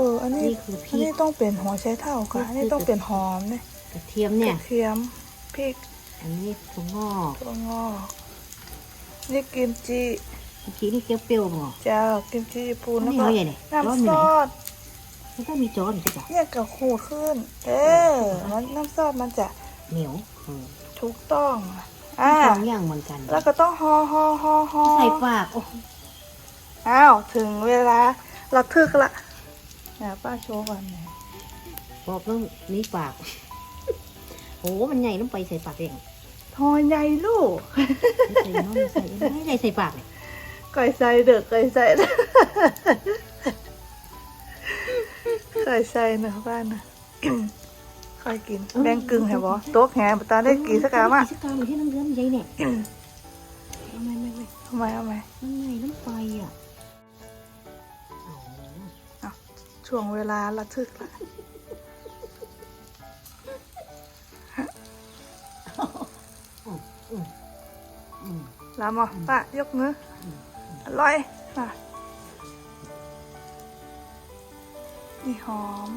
ออ อันนี้นี่คือพริกอันนี้ต้องเป็นหัวไชเท้าค่ะ อันนี้ต้องเป็นหอมเนี่ยกระเทียมกเนี่ย ระเทียมพริกอันนี้ถั่วงอกตัวงอกนี่กิมจิเมื่อกี้นี่เกี๊ยวเปรี้ยวบ่เจ้ากิมจิญี่ปุ่นอันแล้วนี้ก็เอาใหญ่เนี่ยร้อนน้ำอยู่ซไหน อสมันก็มีจอนใช่ปะเนี่ยกับขูดขึ้น เออมันน้ำซอสมันจะเหนียวเออถูกต้องอ่าสองอย่างเหมือนกันแล้วก็ต้องห่อห่อห่อห่อใส่ปากโอ้อ้าวถึงเวลาระทึกละ เนี่ยป้าโชว์ก่อนเนี่ยบอกต้องนี่ปากโหมันใหญ่ต้องไปใส่ปากเองทอใหญ่ลูกไม่ใส่น้องไม่ใส่ไม่ใหญ่ใส่ปากเลยไก่ใส่เด็กไก่ใส่เด้อไก่ใส่เนอะบ้านนะค่อยกินแบ่งกึ่งให้บ่โต๊ะแหบตาได้กี่สักกามอะกี่สักกามอยู่ที่น้ำเลือมใหญ่เนี่ยไม่ไม่ไม่ทำไมเอาไหมมันใหญ่น้ำไปอะ ช่วงเวลาระทึกละลามอป้ายกมืออร่อยป้านี่หอม